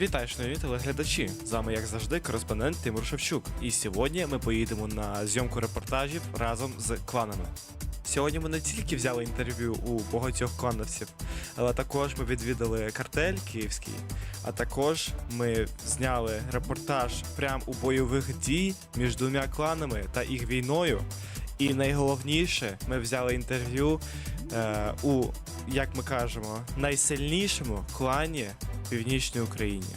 Вітаю, шановні телеглядачі! З вами, як завжди, кореспондент Тимур Шевчук. І сьогодні ми поїдемо на зйомку репортажів разом з кланами. Сьогодні ми не тільки взяли інтерв'ю у багатьох клановців, але також ми відвідали картель київський, а також ми зняли репортаж прямо у бойових дій між двома кланами та їх війною. І найголовніше, ми взяли інтерв'ю е, у, як ми кажемо, найсильнішому клані в Північній Україні.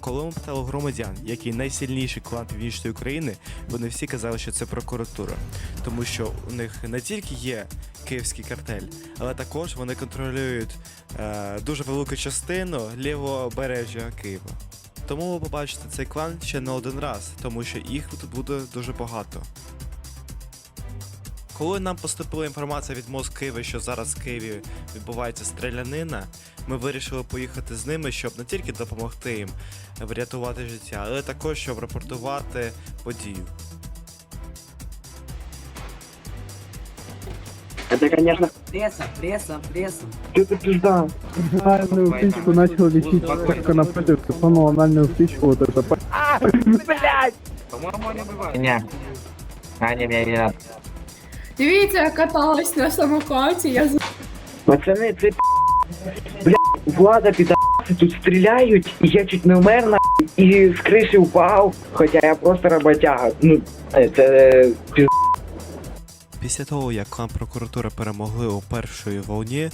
Коли ми питали громадян, який найсильніший клан Північної України, вони всі казали, що це прокуратура, тому що у них не тільки є київський картель, але також вони контролюють е, дуже велику частину лівого бережжя Києва. Тому ви побачите цей клан ще не один раз, тому що їх тут буде дуже багато. Коли нам поступила інформація від МОЗ Києва, що зараз в Києві відбувається стрілянина, ми вирішили поїхати з ними, щоб не тільки допомогти їм врятувати життя, але також щоб рапортувати подію. Это, конечно, Пресса, пресса, пресса. что-то пизда. Анальную птичку начал лечить только напротив, Стефану анальную птичку, вот это. по- Не. Аня, меня не надо. Дивіться, я каталась на самокаті, я з- Пацаны, це бля, влада підаси тут стріляють, і я чуть не вмер на і з криші впав, хоча я просто роботяга. Ну, е, це піз... Після того, як клан прокуратура перемогли у першій волні,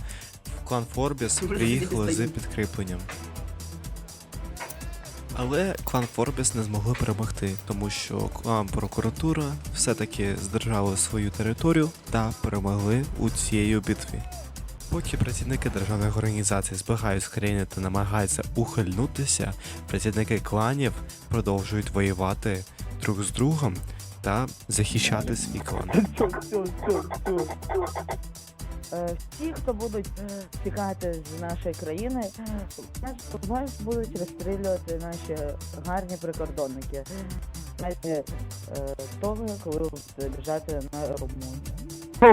в клан Форбіс приїхали з підкріпленням. Але клан Форбіс не змогли перемогти, тому що клан прокуратура все-таки здержали свою територію та перемогли у цієї битві. Поки працівники державних організацій збігають з країни та намагаються ухильнутися, працівники кланів продовжують воювати друг з другом та захищати свій клан. Е, Всі, хто будуть е, тікати з нашої країни, е, нас будуть розстрілювати наші гарні прикордонники. Е, того, коли біжати на Румунію.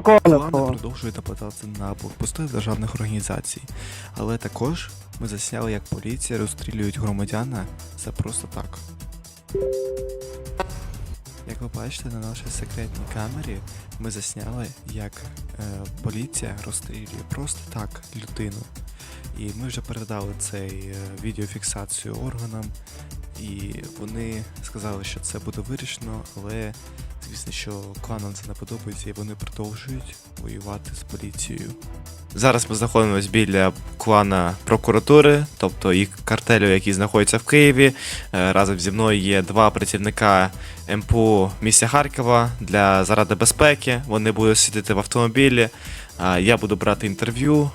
Клани продовжують нападати на блокпости державних організацій, але також ми засняли, як поліція розстрілюють громадяна за просто так. Як ви бачите на нашій секретній камері, ми засняли, як е, поліція розстрілює просто так людину. І ми вже передали цей е, відеофіксацію органам, і вони сказали, що це буде вирішено, але звісно, що кланам це не подобається, і вони продовжують воювати з поліцією. Зараз ми знаходимося біля клана прокуратури, тобто їх картелю, який знаходиться в Києві. Е, Разом зі мною є два працівника МПУ місця Харкова для заради безпеки. Вони будуть сидіти в автомобілі. Я буду брати інтерв'ю.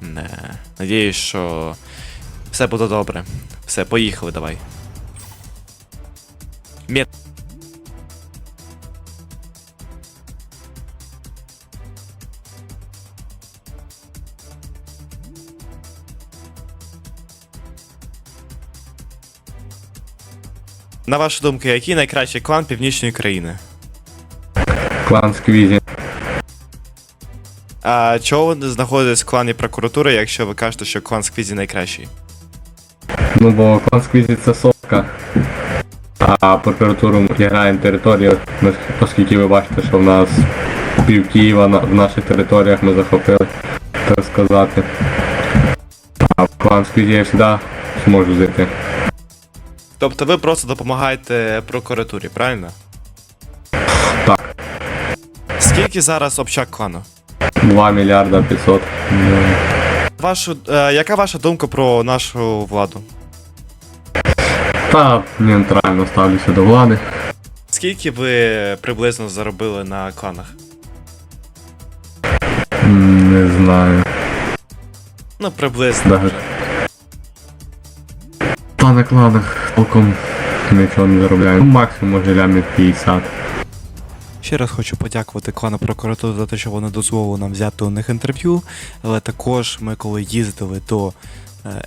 Не, Надіюсь, що все буде добре. Все, поїхали, давай. Мет. На вашу думку, який найкращий клан Північної країни? Клан Сквізі. А чого ви знаходитесь в клані прокуратури, якщо ви кажете, що клан Сквізі найкращий? Ну бо клан Сквізі це сотка. А прокуратуру ми граємо територію, оскільки ви бачите, що в нас пів Києва на, в наших територіях ми захопили, так сказати. А в клан Сквізі я завжди зможу зайти. Тобто ви просто допомагаєте прокуратурі, правильно? Так. Скільки зараз общак клану? 2 мільярда 500. мільйонів. Вашу, е, яка ваша думка про нашу владу? Та нейтрально ставлюся до влади. Скільки ви приблизно заробили на кланах? М, Не знаю. Ну, приблизно. Даже. Та на кланах толком нічого не заробляю. Ну, максимум може лямів 50. Ще раз хочу подякувати клану прокуратури за те, що вони дозволили нам взяти у них інтерв'ю. Але також ми, коли їздили до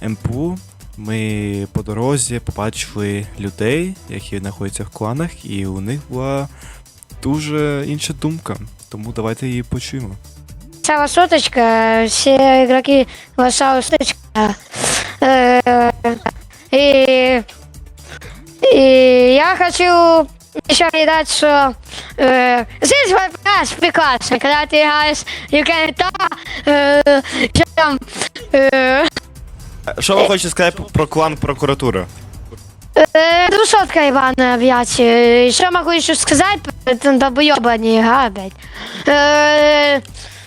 е, МПУ, ми по дорозі побачили людей, які знаходяться в кланах, і у них була дуже інша думка. Тому давайте її почуємо. Сала соточка, все игроки голосовали соточка. Э, И, и я хочу еще передать, что э, здесь вопрос прекрасный, когда ты играешь Юкента, э, чем, э, Що ви хочете сказати про клан прокуратури? э, душотка Ивана опять. Э, Что могу еще сказать? Это долбоеба не игра опять. Э,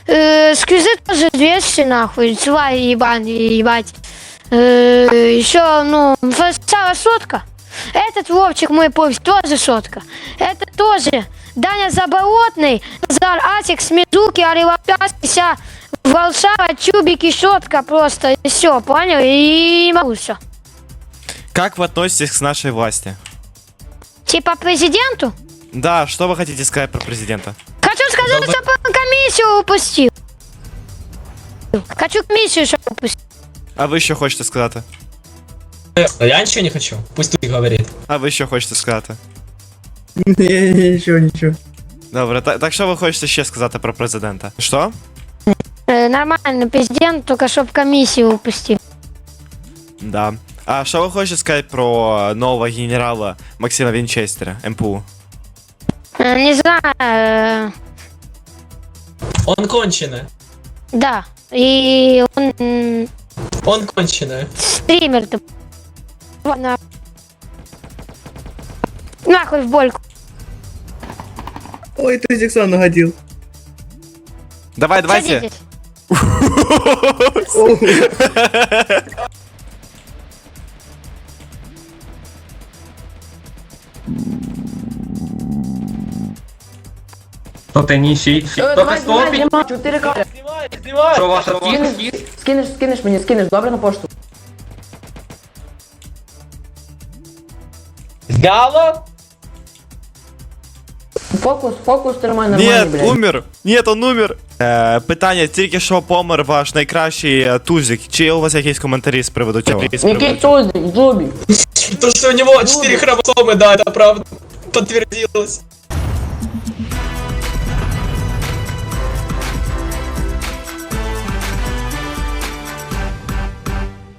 э, Сквизы тоже 200 нахуй, свай ебан, ебать. Э, еще, ну, сначала сотка. Этот Вовчик мой повесть тоже сотка. Это тоже Даня Заболотный, Назар Атик, Смезуки, Орелопяс, вся Волшава, Чубики, Шотка просто. И все, понял? И могу все. Как вы относитесь к нашей власти? Типа президенту? Да, что вы хотите сказать про президента? Хочу сказать, что комиссию упустил. Хочу комиссию, чтобы упустил. А ви що хочете сказати? Я ничего не хочу. Пусть тут говорит. А ви що хочете сказати? Ні, нічого, нічого. Добре, так, так що ви хочете ще сказати про президента? Що? Э, нормально, президент, только чтобы комиссию упустил. Да. А що ви хочете сказати про нового генерала Максима Вінчестера, МПУ? Э, не знаю, э, Он конченый. да. И он м, он конченый. Стример ты. Ладно. Нахуй в больку. Ой, ты Зиксон нагодил. Давай, давайте. Кто-то не ищи. Только стопить. 4К. знімай! Що ваша Скинеш, скинеш, скинеш мені, скинеш, добре на пошту. Зняло? Фокус, фокус тримай нормально, Ні, блядь. умер. Нет, он умер. Е, питання, тільки що помер ваш найкращий е, тузик. Чи є у вас якісь коментарі з приводу цього? Який чудик, в зубі. То, что у него 4 хромосомы, да, это правда. Подтвердилось.